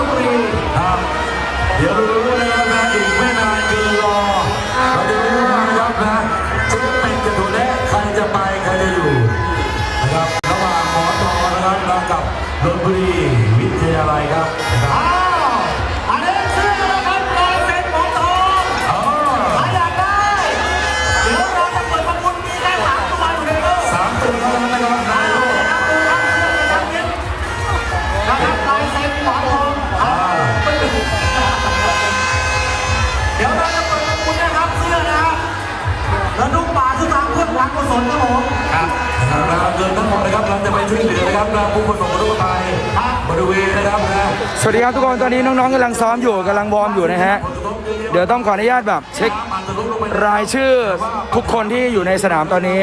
นบุรีครับ เดี๋ยวรู้นะครับนะอีกไม่นานเกินรอเราจะรู้นะครับนะจะเป็ดจะถูกแน่ใครจะไปใครจะอยู่นะครับระหว่างหมอตอนะครับกับนนบุรีวิทยาลัยครับนะครับ นทั้งหมดนะครับเราจะไปช่วยเหลือนะครับผู้ประสบอุทกภัยบริเวณนะครับนะสวัสดีครับทุกคนตอนนี้น้องๆกำลังซ้อมอยู่กำลังวอร์มอยู่นะฮะเดี๋ยวต้องขออนุญาตแบบเช็ครายชื่อทุกคนที่อยู่ในสนามตอนนี้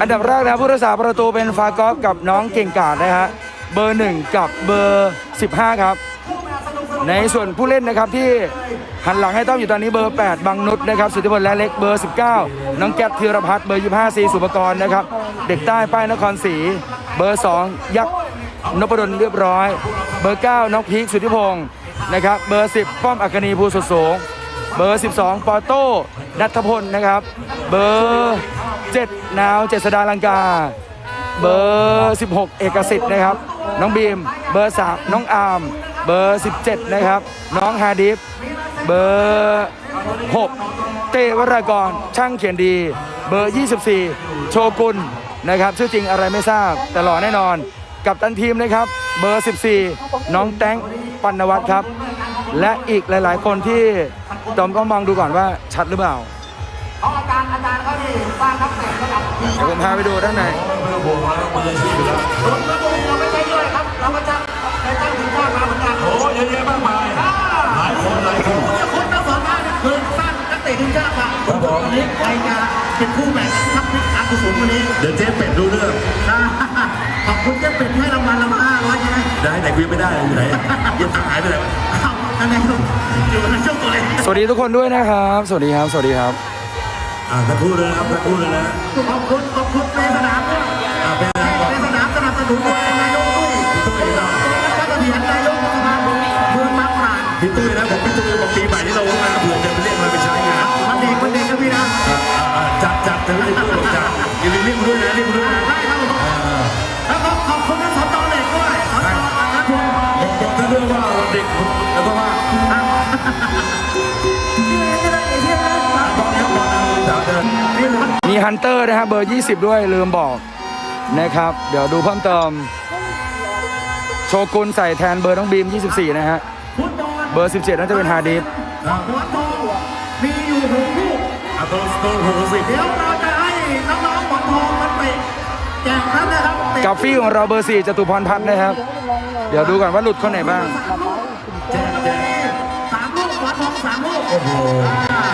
อันดับแรกนะผู้รักษาประตูเป็นฟากอฟกับน้องเก่งกาดนะฮะเบอร์หนึ่งกับเบอร์ 15 ครับ ในส่วนผู้เล่นนะครับที่หันหลังให้ต้องอยู่ตอนนี้เบอร์ 8บังนุษนะครับสุทธิพลและเล็กเบอร์ 19 น้องแก๊ปธีรพัฒน์เบอร์ 25ซีสุปกรณ์นะครับ เด็กใต้ป้ายนครศรีเบอร์ 2 ยักษ์นพดลเรียบร้อย เบอร์ 9 น้องพีคสุทธิพงศ์นะครับเบอร์ 10 ป้อมอัคนีภูสุดโสงเบอร์ 12 ปอโต้นัทพลนะครับ เบอร์7นาวเจษดาลังกา เบอร์ 16 เอกสิทธิ์นะครับ น้องบีม เบอร์ 3 น้องอาร์มเบอร์ 17 นะครับ น้องฮาดิฟ เบอร์6เตวรากรช่างเขียนดี เบอร์ 24 โชกุลนะครับชื่อจริงอะไรไม่ทราบ แต่หล่อแน่นอน กับตันทีมนะครับ เบอร์ 14 น้องแตงปัณวัฒน์ครับ และอีกหลาย ๆ คนที่ตอมต้องมองดูก่อนว่าชัดหรือเปล่าเขาอาจารย์อาจารย์เขาที่สร้างนักเตะระดับผมพาไปดูด้านในเรามืออาชีพอยู่แล้วระบุเราไม่ใช่ด้วยครับ เราก็จะเคยตั้งทีมชาติมาเหมือนกันโอ้เยอะแยะมากมาย หลายคนหลายคนคุณคุณทั้งสองท่านเคยสร้างนักเตะทีมชาติมาวันนี้ใครจะเป็นคู่แข่งทัพพิการกุศลวันนี้เดี๋ยวเจ๊เป็ดรู้เรื่องขอบคุณเจ้าเป็ดให้รางวัลเรามาห้าร้อยใช่ไหมได้แต่คุยไม่ได้อยู่ไหนยังหายไปไหนวะ เอาอันไหนลูกอยู่ในช่วงตัวเองสวัสดีทุกคนด้วยนะครับ สวัสดีครับ สวัสดีครับ อ่าทั้งคู่เลยนะครับทั้งคู่เลยนะขอบคุณขอบคุณในสนามด้วยอ่าเป็นอะไรก่อนในสนามสนับสนุนโดยนายกตุ้ยพี่ตุ้ยเนาะแล้วก็เถียนน พี่ตุ้ยนะผมพี่ตุ้ยบอกปีใหม่ที่เราว่าเผื่อจะไปเรียกมาไปใช้งานวันด็กวันเด็กนะพี่นะอ่าจัดจัดจะไม่ได้ตุ้ยบอกจัดอย่าลืมเรียกมาด้วยนะเรียกมาด้วยนะได้ครับผมแล้วก็ขอบคุณทั้งสตอเหล็กด้วยสองตอนะครับผมบอกบอกท่านด้วยว่าวันเด็กแล้วก็ว่ามีฮันเตอร์นะครับเบอร์ 20 ด้วยลืมบอกนะครับ เดี๋ยวดูเพิ่มเติม โชกุนใส่แทนเบอร์น้องบีม 24 นะฮะ บอลเบอร์ 17 น่าจะเป็นฮาดิฟหัวทองมีอยู่หกลูกอะตัวตัวหกสิบเดี๋ยวเราจะให้น้องๆหัวทองมันไปแจกครับนะครับเตะกาฟี่ของเราเบอร์ 4จตุพรพัฒน์นะครับ เดี๋ยวดูก่อนว่าหลุดคนไหนบ้างแจกแจกสามลูกหัวทองสามลูกโอ้โห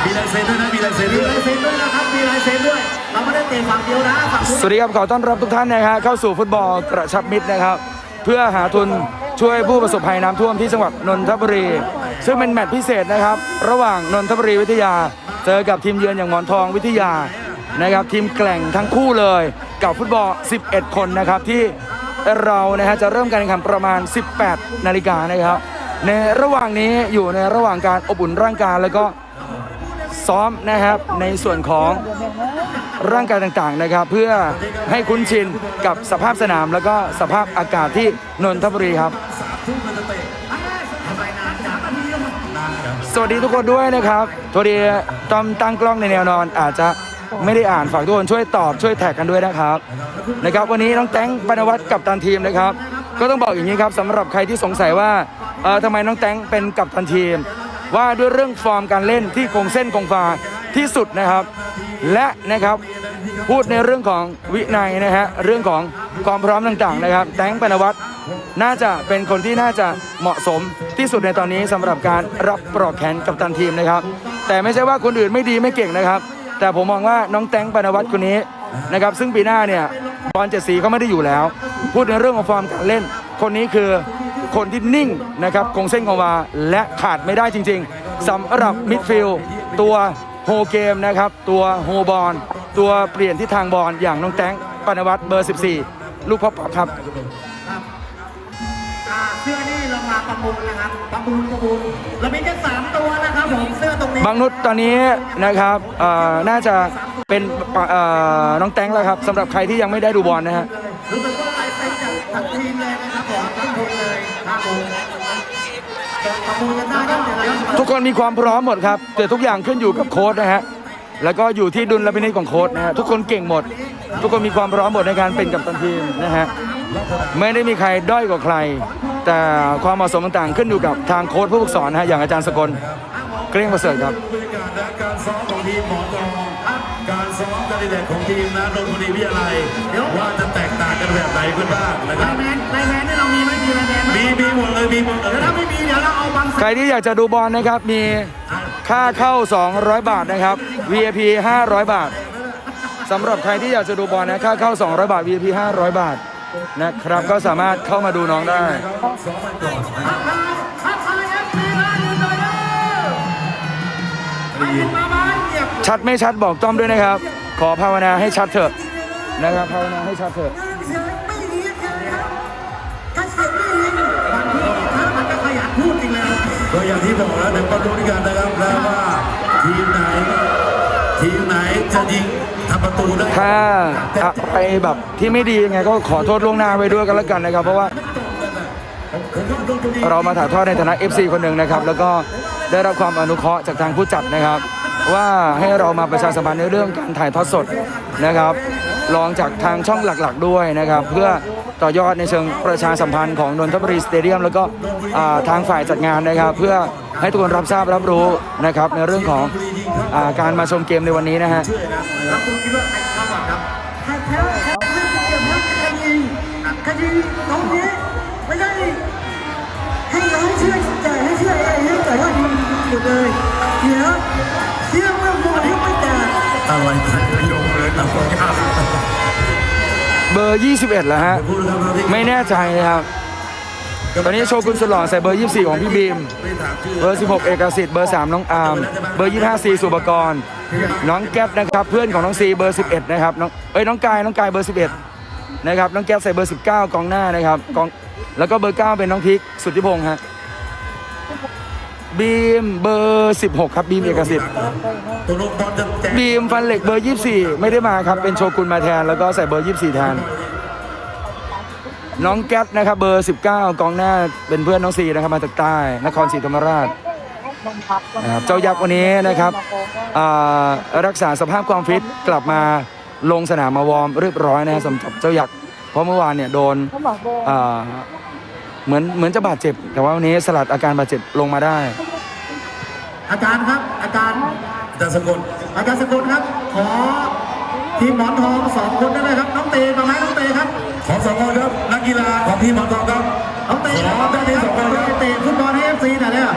มีลายเซ็นด้วยนะมีลายเซ็นมีด้วยลายเซ็นด้วยนะครับมีลายเซ็นด้วย เราไม่ได้เตะฝั่งเดียวนะฝั่งนู้น สวัสดีครับขอต้อนรับทุกท่านนะฮะเข้าสู่ฟุตบอลกระชับมิตรนะครับ เพื่อหาทุน ช่วยผู้ประสบภัยน้ำท่วมที่จังหวัดนนทบุรี ซึ่งเป็นแมตช์พิเศษนะครับ ระหว่างนนทบุรีวิทยา เจอกับทีมเยือนอย่างหมอนทองวิทยานะครับทีมแกล่งทั้งคู่เลยกับฟุตบอล 11 คนนะครับที่เรานะฮะจะเริ่มการแข่งขันประมาณ 18 นาฬิกานะครับ ในระหว่างนี้อยู่ในระหว่างการอบอุ่นร่างกายแล้วก็ซ้อมนะครับในส่วนของ ร่างกายต่างๆนะครับ เพื่อให้คุ้นชินกับสภาพสนามแล้วก็สภาพอากาศที่นนทบุรีครับ สวัสดีทุกคนด้วยนะครับทษดีตอมตั้งกล้องในแนวนอน อาจจะไม่ได้อ่านฝากทุกคนช่วยตอบช่วยแท็กกันด้วยนะครับนะครับวันนี้น้องแตงปนวัตกับตันทีมนะครับ ก็ต้องบอกอย่างนี้ครับสำหรับใครที่สงสัยว่าเออทำไมน้องแตงเป็นกับตันทีม ว่าด้วยเรื่องฟอร์มการเล่นที่คงเส้นคงวาที่สุดนะครับ และนะครับ พูดในเรื่องของวินัยนะฮะเรื่องของความพร้อมต่างๆนะครับ แตงปนวัตน่าจะเป็นคนที่น่าจะเหมาะสมที่สุดในตอนนี้สำหรับการรับปลอกแขนกับตันทีมนะครับ แต่ไม่ใช่ว่าคนอื่นไม่ดีไม่เก่งนะครับ แต่ผมมองว่าน้องแตงปนวัตคนนี้นะครับซึ่งปีหน้าเนี่ยบอลเจ็ดสีเขาไม่ได้อยู่แล้ว พูดในเรื่องของฟอร์มการเล่น คนนี้คือคนที่นิ่งนะครับคงเส้นคงวาและขาดไม่ได้จริง ๆสำหรับมิดฟิลด์ตัวโฮเกมนะครับ ตัวโฮบอล ตัวเปลี่ยนทิศทางบอลอย่างน้องแตงปานวัตรเบอร์ 14 ลูกพ่อปอบครับสเสื้อนี่เรามาประมูลนะครับประมูลประมูลเรามีแค่สามตัวนะครับผมเสื้อตรงนี้บางนุชตอนนี้นะครับเอ่อน่าจะเป็นเอ่อน้องแตงแล้วครับสำหรับใครที่ยังไม่ได้ดูบอลนะฮะรู้สึกว่าลายเซ็นจากทั้งทีมเลยนะครับผมทั้งคนเลยครับผมประมูลกันได้ครับเดี๋ยวเรา ทุกคนมีความพร้อมหมดครับแต่ทุกอย่างขึ้นอยู่กับโค้ชนะฮะ แล้วก็อยู่ที่ดุลพินิจของโค้ชนะฮะทุกคนเก่งหมด ทุกคนมีความพร้อมหมดในการเป็นกัปตันทีมนะฮะไม่ได้มีใครด้อยกว่าใคร แต่ความเหมาะสมต่างๆ ขึ้นอยู่กับทางโค้ชผู้ฝึกสอนนะฮะอย่างอาจารย์สกลเกรียงประเสริฐครับบรรยากาศและการซ้อมของทีมหมอตองการซ้อมการเด็ดของทีมนะนนทบุรีวิทยาลัยว่าจะแต กต่างกันแบบไหนกันบ้างนะคลารับยแมนลายแมนนี่เรามีไหมมีลายแมนไหมมีมีหมดเลยมีหมดเลยเดี๋ยวถ้าไม่มีเดี๋ยวเราเอาบางใครที่อยากจะดูบอลนะครับ มีค่าเข้า 200 บาทนะครับ VIP 500 บาทสำหรับใครที่อยากจะดูบอลนะค่าเข้า 200 บาท VIP 500 บาทนะครับ ก็สามารถเข้ามาดูน้องได้ซ้อมกันก่อนนะทักทายทักทายเอฟซีนะยืนหน่อยเด้อไม่ยินมาไหมเงียบชัดไม่ชัดบอกต้อมด้วยนะครับ ขอภาวนาให้ชัดเถอะนะครับภาวนาให้ชัดเถอะ ก็อย่างที่บอกแล้วเดี๋ยวมาดูด้วยกันนะครับแล้วว่าทีมไหน ทีมไหนจะยิงทำประตูได้ถ้าอะไรแบบที่ไม่ดียังไงก็ขอโทษล่วงหน้าไว้ด้วยกันแล้วกันนะครับ เพราะว่าเรามาถ่ายทอดในฐานะ FC คนหนึ่งนะครับ แล้วก็ได้รับความอนุเคราะห์จากทางผู้จัดนะครับ ว่าให้เรามาประชาสัมพันธ์ในเรื่องการถ่ายทอดสดนะครับ ลองจากทางช่องหลักๆด้วยนะครับ เพื่อ ต่อยอดในเชิงประชาสัมพันธ์ของนนทบุรีสเตเดียมแล้วก็ทางฝ่ายจัดงานนะครับ เพื่อให้ทุกคนรับทราบรับรู้นะครับ ในเรื่องของอการมาชมเกมในวันนี้นะฮะแล้วคุณคิดว่าใครเข้าก่อนครับใครแพ้ใครเล่นเกมแล้วใครยิงใครยิงตรงนี้ไม่ได้ให้น้องเชื่อใจให้เชื่อไอ้ให้ใจว่ายิงหมดเลยเสียเสียเมื่อหมดที่ไม่แจกอะไรใครประโยงเลยนะผมยาก เบอร์ 21 แล้วฮะพูดนะครับที่ไม่แน่ใจนะครับ ตอนนี้โชกุนสุดหล่อใส่เบอร์ 24 ของพี่บีมไม่ถามเบอร์ 16 เอกสิทธิ์เบอร์ 3 น้องอาร์ม เบอร์ 25ซีสุปกร น้องแก๊ปนะครับ เพื่อนของน้องซีเบอร์ 11 นะครับ น้อง เอ้ย น้องกาย น้องกายเบอร์ 11 นะครับ น้องแก๊ปใส่เบอร์ 19 กองหน้านะครับ กอง แล้วก็เบอร์ 9 เป็นน้องทิก สุทธิพงษ์ฮะ บีมเบอร์ 16 ครับบีมเอกสิทธิ์ตัวลงบอลจะแจกบีมฟันเหล็กเบอร์ 24 ไม่ได้มาครับ เป็นโชกุนมาแทน แล้วก็ใส่เบอร์ 24แทน น้องแก๊ปนะครับเบอร์ 19 กองหน้าเป็นเพื่อนน้องซีนะครับมาจากใต้ นครศรีธรรมราชนะครับเจ้ายักษ์วันนี้นะครับอ่ารักษาสภาพความฟิตกลับมาลงสนามมาวอร์มเรียบร้อยนะฮะสำหรับเจ้ายักษ์เพราะเมื่อวานเนี่ยโดนอ่าเหมือนเหมือนจะบาดเจ็บ แต่ว่าวันนี้สลัดอาการบาดเจ็บลงมาได้ อาจารย์ครับ อาจารย์แต่สกลอาจารย์สกุลครับ ขอทีมหมอนทองสองคนได้ไหมครับ น้องเตมาไหมน้องเตครับ ขอสองคนครับนักกีฬาของทีมหมอนทองครับน้องเตขอได้ที่สองคนครับเตะฟุตบอลให้เอฟซีหน่อยเนี่ย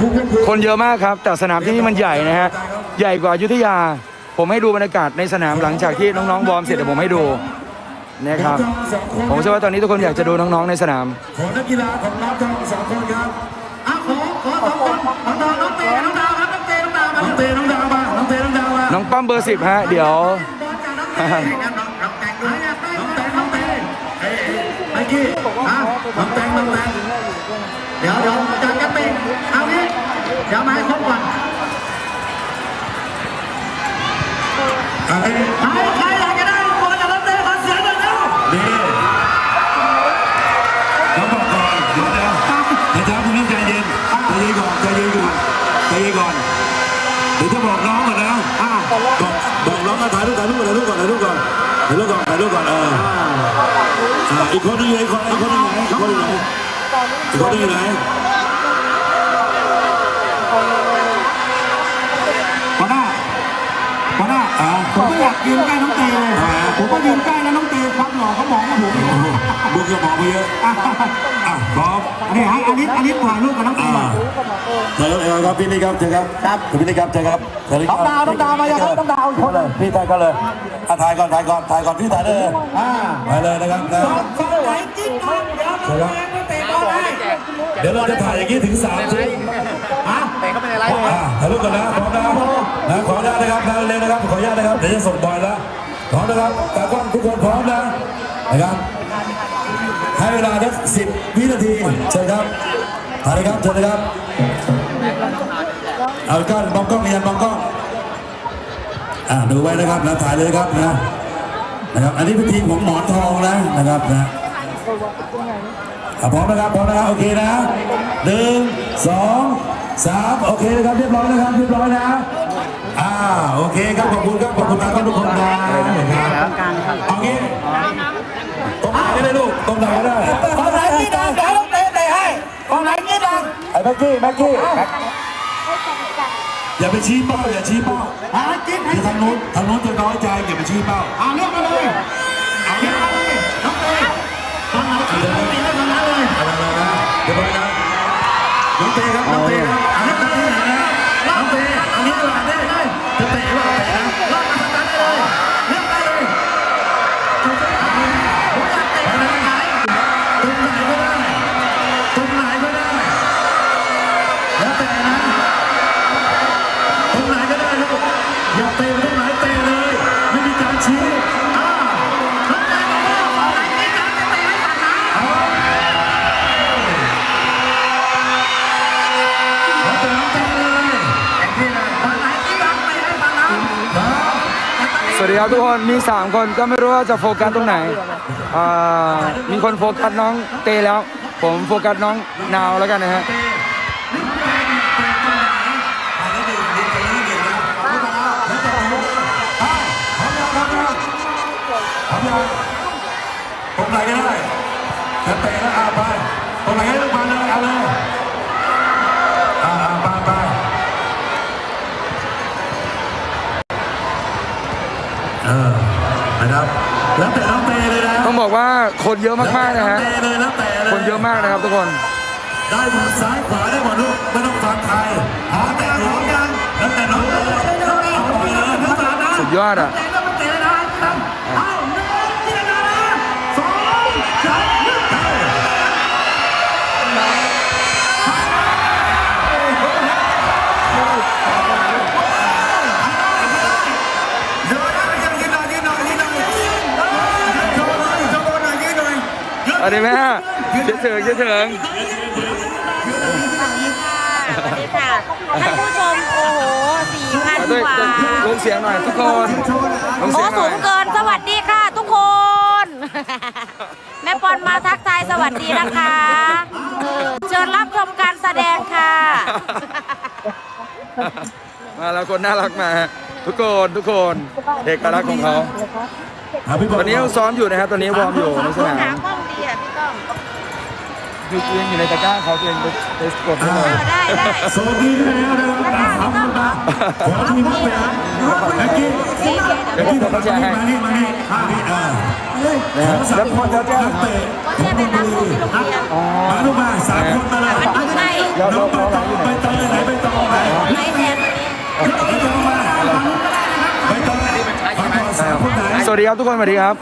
ทุกคนคือคนเยอะมากครับ แต่สนามที่นี่มันใหญ่นะฮะใหญ่กว่าอยุธยา ผมให้ดูบรรยากาศในสนามหลังจากที่น้องๆวอร์มเสร็จเดี๋ยวผมให้ดูนะครับผมเชื่อว่าตอนนี้ทุกคนอยากจะดูน้องๆในสนาม ขอนักกีฬาของน้องทองสองคนครับ น้องดาวมาน้องป้อมเบอร์สิบฮะ เดี๋ยวบอลจากน้องเตน้องน้องแต่งด้วยน้องแต่งน้องแต่งเอ้ยไอ้กี้อะน้องแตงน้องแตงเดี๋ยวเดี๋ยวจัดกันไปเอางี้เดี๋ยวมาให้ครบก่อนไอ้ใครใครอยายรูปก่อนเอออ่าอีกคนนึงอยู่ไหนอีกคนอีกคนนึงอยู่ไหนอีกคนนึงอยู่ไหนอีกคนนึงอยู่ไหน ผมก็อยากยืนใกล้น้องเตเลย ผมก็ยืนใกล้แล้วน้องเตความหล่อเขามองว่าผมอยู่มึงก็บอกไปเยอะอะพร้อมนี่ให้อันนี้อันนี้ถ่ายรูปกับน้องเตอ่าหน่อยเชิญครับพี่นี่ครับเชิญครับครับพี่นี่ครับเชิญครับเชิญเลยคน้รัอบงดาวน้องดาวมาอย่างน้องดาวอีกคนเลยพี่ถ่ายก่อนเลยอะถ่ายก่อนถ่ายก่อนถ่ายก่อนพี่ถ่ายได้เลยอ่าไปเลยนะครับนะฝั่งไหนจิ้มบอลเดี๋ยวน้องแดงมาเตะบอลให้เดี๋ยวเราจะถ่ายอย่างนี้ถึงสามชุดอะอ่าถ่ายรูปก่อนนะพร้อมนะนะขออนุญาตนะครับนะเร็วนะครับขออนุญาตนะครับเดี๋ยวจะส่งบอลแล้วพร้อมนะครับตากล้องทุกคนพร้อมนะนะครับให้ให้เวลาสักสิบวินาทีเชิญครับถ่ายเลยครับเชิญเลยครับเอาก้อนมองกล้องเรียนมองกล้องอ่าดูไว้นะครับนะถ่ายเลยครับนะนะครับ อันนี้เป็นทีมของหมอนทองนะนะครับนะ อะพร้อมนะครับพร้อมนะครับโอเคนะหนึ่งสองสามโอเคนะครับเรียบร้อยนะครับเรียบร้อยนะอ่าโอเคครับขอบคุณครับขอบคุณครับทุกคนนะนะครับเอางี้ตรงไหนก็ได้ลูกตรงไหนก็ได้ตอนไหนที่ดังเดี๋ยวเราเตะเตะให้ตอนไหนที่ดังไอ้แม็กกี้แม็กกี้อย่าไปชี้เป้าอย่าชี้เป้าหาจิ๊บให้ที่ทางนู้นทางนู้นจะน้อยใจอย่าไปชี้เป้าเอาเลือกมาเลย ครับน้องเต้ครับอันนี้น้องเต้นะน้องเต้อันนี้ตลาดได้ ดีครับทุกคนมี 3 คนก็ไม่รู้ว่าจะโฟกัสตรงไหนอ่ามีคนโฟกัสน้องเตแล้ว ผมโฟกัสน้องนาวแล้วกันนะฮะตรงไหนก็ได้จะเตะแล้วอาไปตรงไหนให้ลูกบอลเลย คนเยอะมากๆนะฮะเตะเลยแล้วแต่เลยคนเยอะมากนะครับทุกคน ได้หมดซ้ายขวาได้หมดลูกไม่ต้องฟังใครหาแต่น้องกันแล้วแต่น้องเลยเอาไปเลยแล้วแต่นะสุดยอดอะเตะแล้วมันเตะนะ วัสดีแม่คิดถึงคิดถึงสวัสดีค่ะท่านผู้ชมโอ้โหสี่พันด้วยกว่าลงเสียงหน่อยทุกคนลงโอ้เสียงหสูน่อยงเกินสวัสดีค่ะ ทุกคน แม่ปอนมาทักทายสวัสดีนะคะเออเชิญรับชมการแสดงค่ะ มาแล้วคนน่ารักมาฮะทุกคนทุกคนเอกลักษณ์ของเขาตอนนี้เราซ้อมอยู่นะครับตอนนี้วอร์มอยู่ในสนาม คือตัวเองอยู่ในตะกร้าเขาตัวเองไปไปกดให้หน่อยเอาได้ได้โซดีไปแล้วนะครับสามคนมาขอทีมมาเป็นแม็กกี้สีเขียวเดี๋ยวผมเขาแชร์ให้มานี่มานี่มานี่อ่านะฮะแล้วพอจะแจ้งเตะก็แช่เป็นน้ำซุปที่โรงเรียนมาลูกมาสามคนมาเลยมันอยู่ใช่เราน้เราองไปเราต่อไปต่อเลยไหนไปต่อไป ไม้แทนวันนี้ ไปต่อมาไปต่อมาต่อสามคนไหน ส วัสดีครับทุกคนสวัสดีครับ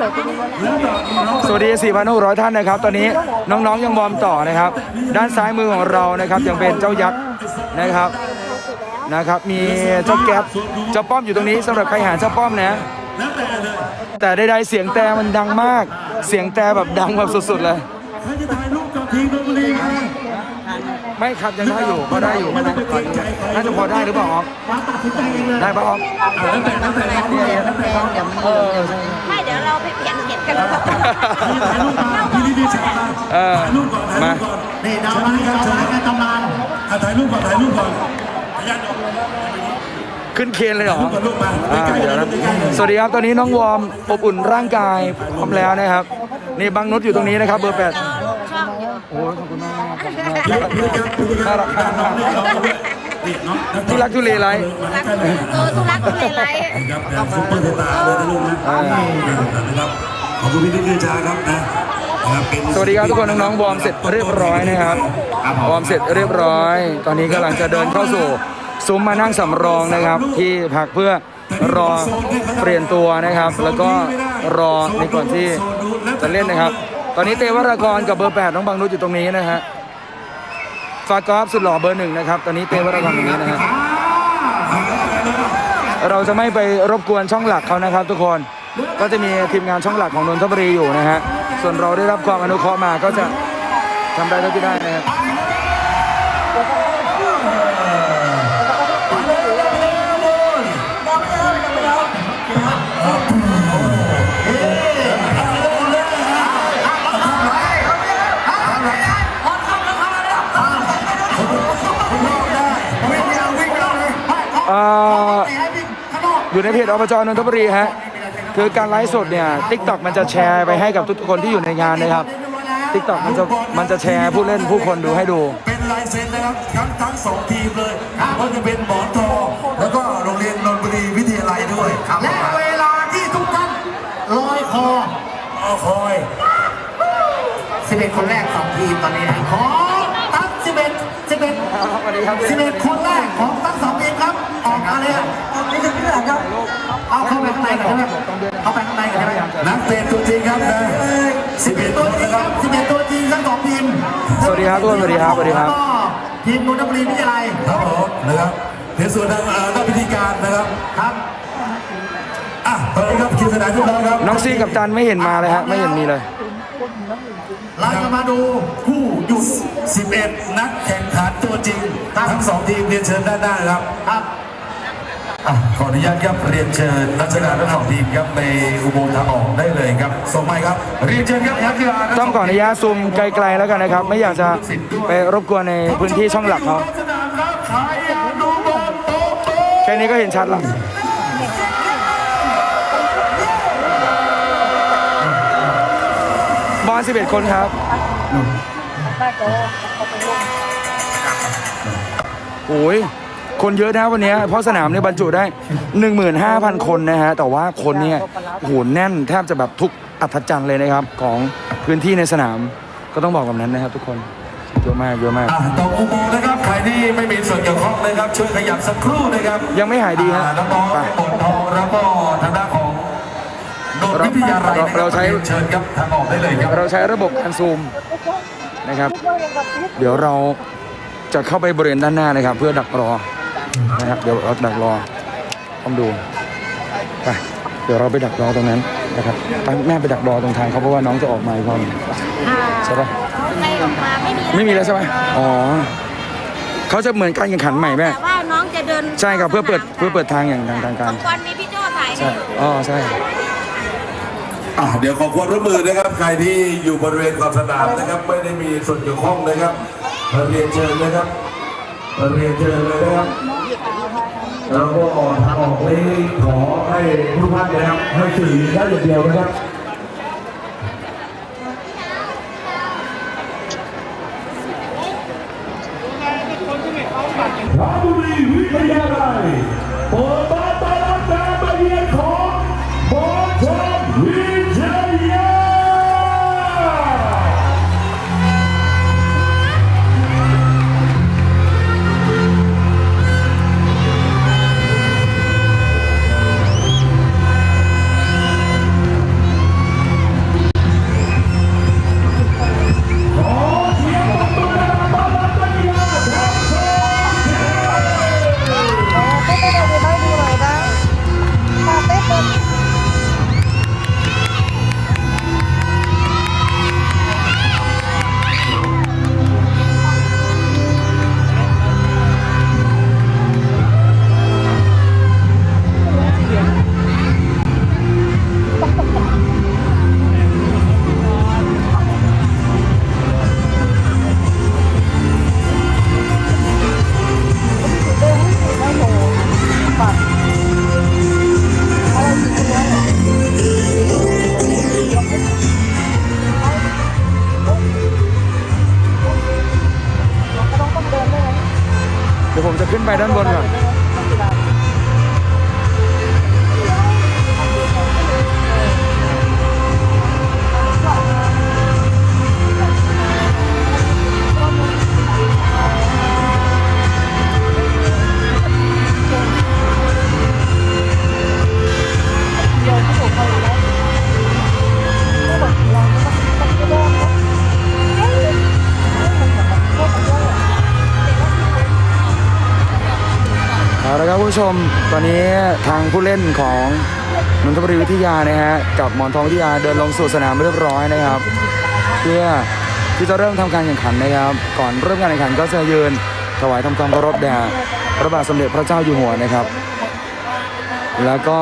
สวัสดี4,600 ท่านนะครับ ตอนนี้น้องๆยังวอร์มต่อนะครับ ด้านซ้ายมือของเรานะครับยังเป็นเจ้ายักษ์นะครับนะครับ มีเจ้าแก๊ปเจ้าป้อมอยู่ตรงนี้สำหรับใครหาเจ้าป้อมนะ แต่ใดๆเสียงแต่มันดังมาก เสียงแต่แบบดังแบบสุดๆเลย ใครจะถ่ายรูปกับทีมดนตรีกัน ไม่ครับยังได้อยู่พอได้อยู่นะน่าจะพอได้หรือเปล่าออฟได้ปะออฟแล้วแต่แล้วแต่น้องเลยแล้วแต่น้องเออไม่เดี๋ยวเราไปเปลี่ยนเห็ดกันแล้วถ่ายรูปมาพี่นี่ดีชาเออถ่ายรูปก่อนถ่ายมารูปก่อนนี่ดาวไม้ครับดาวไม้กับตำนานถ่ายรูปก่อนถ่ายรูปก่อนญาติขึ้นเคนเลยเหรอก่อนลูกมาอ่าเดี๋ยวนะสวัสดีครับ ตอนนี้น้องวอร์มอบอุ่นร่างกายพร้อมแล้วนะครับ นี่บังนุชอยู่ตรงนี้นะครับ เบอร์แปด น่ารักน่ารักมากนี่น้องทุลักทุเลไรเออทุลักทุเลไรครับซุปเปอร์สตาร์เลยนะลูกนะครับขอบคุณพี่นิดชาครับนะสวัสดีครับทุกคนน้องๆวอร์มเสร็จเรียบร้อยนะครับวอร์มเสร็จเรียบร้อย ตอนนี้กำลังจะเดินเข้าสู่ซุ้มมานั่งสำรองนะครับ ที่พักเพื่อรอเปลี่ยนตัวนะครับ แล้วก็รอในก่อนที่จะเล่นนะครับ ตอนนี้เตวรากรกับเบอร์แปดน้องบังนุชอยู่ตรงนี้นะฮะ ฟากอฟสุดหล่อเบอร์หนึ่งนะครับ ตอนนี้เตวรากรตรงนี้นะฮะเราจะไม่ไปรบกวนช่องหลักเขานะครับทุกคน ก็จะมีทีมงานช่องหลักของนนทบุรีอยู่นะฮะ ส่วนเราได้รับความอนุเคราะห์มาก็จะทำได้เท่าที่ได้นะครับ อยู่ในเพจอบจนนทบุรีฮะคือการไลฟ์สดเนี่ยทิกตอกมันจะแชร์ไปให้กับทุกคนที่อยู่ในงานนะครับทิกตอกมันจะมันจะแชร์ผู้เล่นผู้คนดูให้ดู เป็นลายเซ็นนะครับทั้งทั้งสองทีมเลยก็จะเป็นหมอนทองแล้วก็โรงเรียนนนทบุรีวิทยาลัยด้วยครับและเวลาที่ทุกท่านลอยคอเอาคอย11 คนแรกสองทีมตอนนี้นะขอทั้ง11 11สวัสดีครับ11 คนแรกของทั้งสอง ทีมครับออกมาเลยนี่คือที่หลังครับ เอาเข้าไปข้างในก่อนใช่ไหมเข้าไปข้างในก่อนใช่ไหมนักเตะตัวจริงครับนะ11ตัวจริงครับ11ตัวจริงทั้งสองทีมสวัสดีครับทุกคนสวัสดีครับสวัสดีครับ แล้วก็ทีมนนทบุรีวิทยาลัยครับผมนะครับในส่วนทางเอ่อนักพิธีการนะครับครับ อะตอนนี้ครับคิวสนามทุกท่านครับน้องซีกับจันไม่เห็นมาเลยฮะไม่เห็นมีเลย เราจะมาดูผู้หยุด11 นักแข่งขันตัวจริง ทั้งสองทีมเรียนเชิญด้านหน้าครับ ครับ อะขออนุญาตครับเรียนเชิญนักกีฬาทั้งสองทีมครับในอุโมงค์ทางออกได้เลยครับส่งไม้ครับ เรียนเชิญครับนักกีฬาทั้ต้องขออนุญาตซูมไกลๆแล้วกันนะครับ ไม่อยากจะไปรบกวนในพื้นที่ช่องหลักเขาสนามครับขายอยากดูบอลโต๊ะโต๊ะ แค่นี้ก็เห็นชัดแล้วบอล11 คนครับโอ้ย คนเยอะนะวันเนี้ยเพราะสนามเนี่ยบรรจุได้ 15,000 คนนะฮะแต่ว่าคนเนี่ยโอ้โหแน่นแทบจะแบบทุกอัธจันทร์เลยนะครับของพื้นที่ในสนามก็ต้องบอกแบบนั้นนะครับทุกคนเยอะมากเยอะมากอะตรงอุโมงค์นะครับใครที่ไม่มีส่วนเกี่ยวข้องนะครับช่วยขยับสักครู่นะครับยังไม่หายดีฮะอ่าน้องๆไปบนทองแล้วก็ทางด้านของนนท์วิทยาลัยนะคบเราใช้เชิญครับทางออกได้เลยครับเราใช้ระบบการซูมนะครับ เดี๋ยวเราจะเข้าไปบริเวณด้านหน้านะครับ เพื่อดักรอ นะครับเดี๋ยวเราดักรอต้องดูไปเดี๋ยวเราไปดักรอตรงนั้นนะครับไปแม่ไปดักรอตรงทางเขาเพราะว่าน้องจะออกมาอีกรอบหนึ่งใช่ปะไม่ออกมาไม่มีไม่มีแล้วใช่ไหมอ๋อเขาจะเหมือนการแข่งขันใหม่แม่แต่ว่าน้องจะเดินใช่ครับเพื่อเปิดเพื่อเปิดทางอย่างทางทางการวันมีพี่โจ้ถ่ายใช่อ๋อใช่อะเดี๋ยวขอความร่วมมือนะครับ ใครที่อยู่บริเวณขอบสนามนะครับ ไม่ได้มีส่วนเกี่ยวข้องนะครับเรียนเชิญนะครับเรียนเชิญเลยนะครับ แล้วก็ทางออกนี้ขอให้ทุกท่านนะครับให้สื่อได้อย่างเดียวนะครับ ครับคุณผู้ชมตอนนี้ทางผู้เล่นของนนทบุรีวิทยานะฮะกับหมอนทองวิทยาเดินลงสู่สนามเรียบร้อยนะครับ เพื่อที่จะเริ่มทำการแข่งขันนะครับ ก่อนเริ่มการแข่งขันก็จะยืนถวายทำความเคารพแด่พระบาทสมเด็จพระเจ้าอยู่หัวนะครับ แล้วก็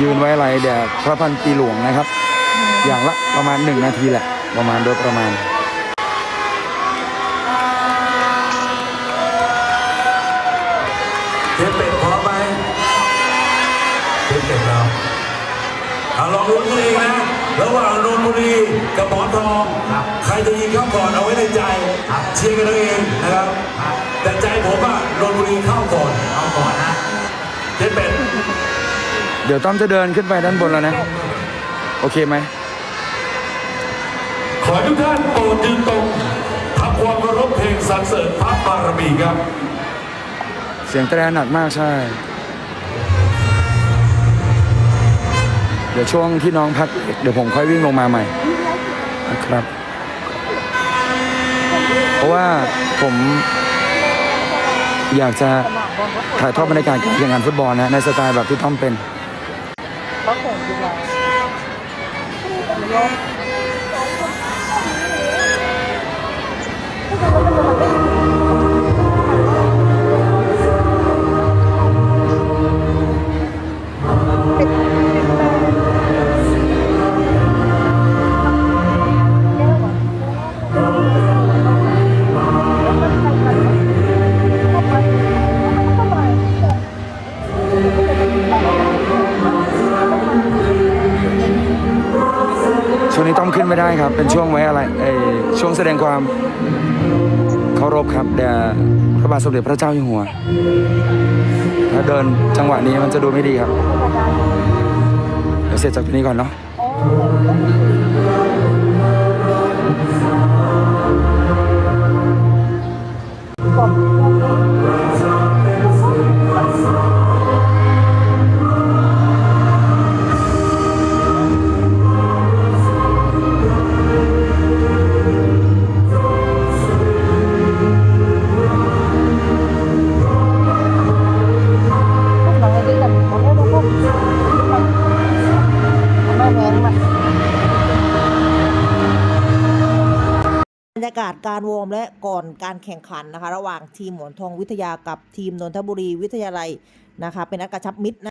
ยืนไว้อะไรแด่พระพันปีหลวงนะครับ อย่างละประมาณหนึ่งนาทีแหละประมาณโดยประมาณ ลองลุ้นกันเองนะ ระหว่างนนทบุรีกับหมอนทองใครจะยิงเข้าก่อนเอาไว้ในใจเชียร์กันเอาเองนะครับ แต่ใจผมอะนนทบุรีเข้าก่อนเอาก่อนนะเทปเป็ดเดี๋ยวต้อมจะเดินขึ้นไปด้านบนแล้วนะ โอเคไหม ขอให้ทุกท่านโปรดยืนตรงทำความเคารพเพลงสรรเสริญพระบารมีครับ เสียงแตรหนักมากใช่ ดี๋ยวช่วงที่น้องพัก เดี๋ยวผมค่อยวิ่งลงมาใหม่นะครับ เพราะว่าผมอยากจะถ่ายทอดบรรยากาศการแข่งขันฟุตบอลนะในสไตล์แบบที่ต้อมเป็น เป็นช่วงไว้อะไรเอยช่วงแสดงความเคารพครับแด่พระบาทสมเด็จพระเจ้าอยู่หัว ถ้าเดินจังหวะนี้มันจะดูไม่ดีครับ เดี๋ยวเสร็จจากตรงนี้ก่อนเนาะ การวอร์มและก่อนการแข่งขันนะคะ ระหว่างทีมหมอนทองวิทยากับทีมนนทบุรีวิทยาลัยนะคะ เป็นนัดกระชับมิตรนะ